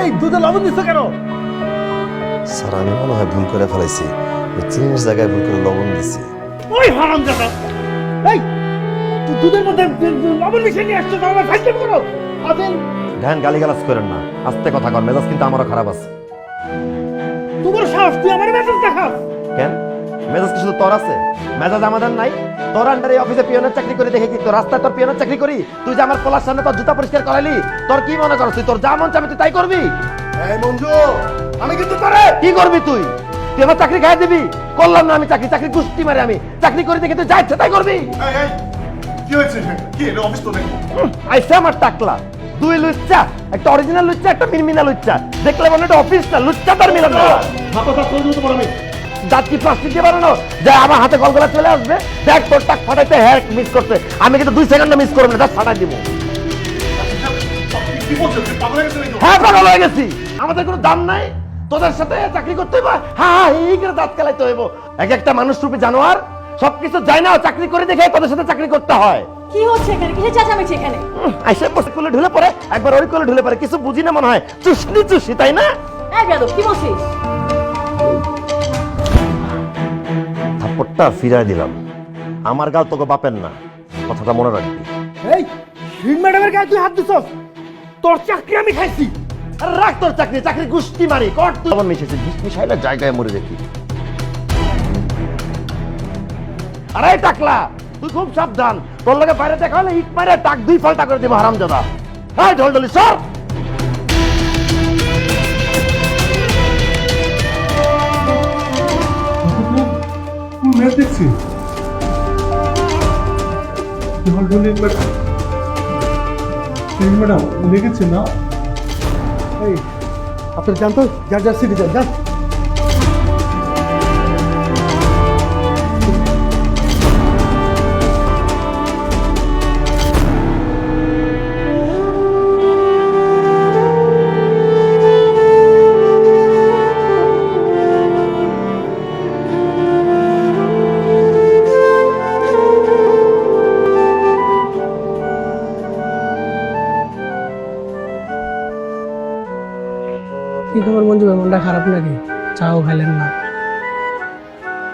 এই দুধে লবণ দিচ্ছ কেন? স্যার আমি মনে হয় ভুল করে ফেলাইছি। ওই চিনির জায়গায় ভুল করে লবণ দিছি। ওই হারাম জাদা। এই তুই দুধের মধ্যে লবণ মিশিয়ে নিয়ে আসছো তাহলে করো আদেন ধ্যান গালিগালাজ করেন না। আস্তে কথা কর মেজাজ কিন্তু আমারও খারাপ আছে। তোমার সাহস তুই আমার মেসেজ দেখাস। কেন? মেজাজ শুধু তোর আছে। মেজাজ আমাদের নাই। তোর আন্ডারে অফিসে পিয়নের চাকরি করে দেখে কি তোর রাস্তায় তোর পিয়নের চাকরি করি? তুই যে আমার পোলার সামনে তোর জুতা পরিষ্কার করাইলি তোর কি মনে করছ তুই তোর যা মন চাবে তুই তাই করবি? এই মঞ্জু আমি কিন্তু তোরে কি করবি তুই? তুই আমার চাকরি খাই দিবি? করলাম না আমি চাকরি চাকরি কুস্তি মারে আমি। চাকরি করে দেখে তুই যা ইচ্ছে তাই করবি। এই এই কি হয়েছে কি এটা অফিস তো নাকি হুম, আইসে আমার টাকলা। দুই লুচ্চা একটা অরিজিনাল লুচ্চা একটা মিনমিনা লুচ্চা। দেখলে মনে হয় অফিস না লুচ্চা তার মিলন না। দাঁত প্লাস্টিক দিয়ে বানানো যে আমার হাতে গলগলা চলে আসবে। দেখ তোর টাক ফাটাইতে হ্যাঁ মিস করতে। আমি কিন্তু দুই সেকেন্ড মিস করব না ফাটাই দিব। হয়ে পাগল হয়ে গেছি। আমাদের কোনো দাম নাই। তোদের সাথে চাকরি করতে হইব? হ্যাঁ হ্যাঁ এই করে দাঁত কালাইতে হইব। এক একটা মানুষ রূপে জানোয়ার সবকিছু যায় না চাকরি করে দেখে তোদের সাথে চাকরি করতে হয়। কি হচ্ছে এখানে? চেঁচামেচি এখানে? আইসে বসে কোলে ঢুলে পড়ে। একবার ওই কোলে ঢুলে পড়ে কিছু বুঝি না মনে হয়। চুষনি চুষি তাই না? এই কি বলছিস? থাপ্পড়টা ফিরাই দিলাম। আমার গাল তোকে বাপের না কথাটা মনে রাখবি। এই ম্যাডামের গায়ে তুই হাত দিছস? তোর চাকরি আমি খাইছি। আরে রাখ তোর চাকরি চাকরি গুষ্টি মারি কর তুই। আমার মিশেছে বিষ মিশাইলে জায়গায় মরে দেখি। আরে টাকলা তুই খুব সাবধান। তোর লগে বাইরে দেখা হলে ইট মারে টাক দুই ফালটা করে দিব হারাম দাদা হ্যাঁ ঢোল ঢলি সর! মেয়ে দেখছি ঢোল ঢোলি ম্যাডাম লেগেছে না এই আপনার জানতো যার যার সিটি যান যান কি খবর মঞ্জু ভাই মনটা খারাপ নাকি? চাও খাইলেন না।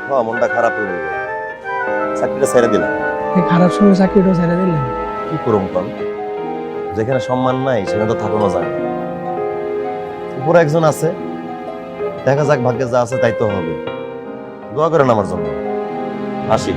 হ্যাঁ মনটা খারাপ হয়ে গেল। চাকরিটা ছেড়ে দিলাম। এই খারাপ সময় চাকরিটা ছেড়ে দিলেন? কি করুম কল যেখানে সম্মান নাই সেখানে তো থাকানো যায় না। উপরে একজন আছে। দেখা যাক ভাগ্যে যা আছে তাই তো হবে। দোয়া করেন আমার জন্য। আসি।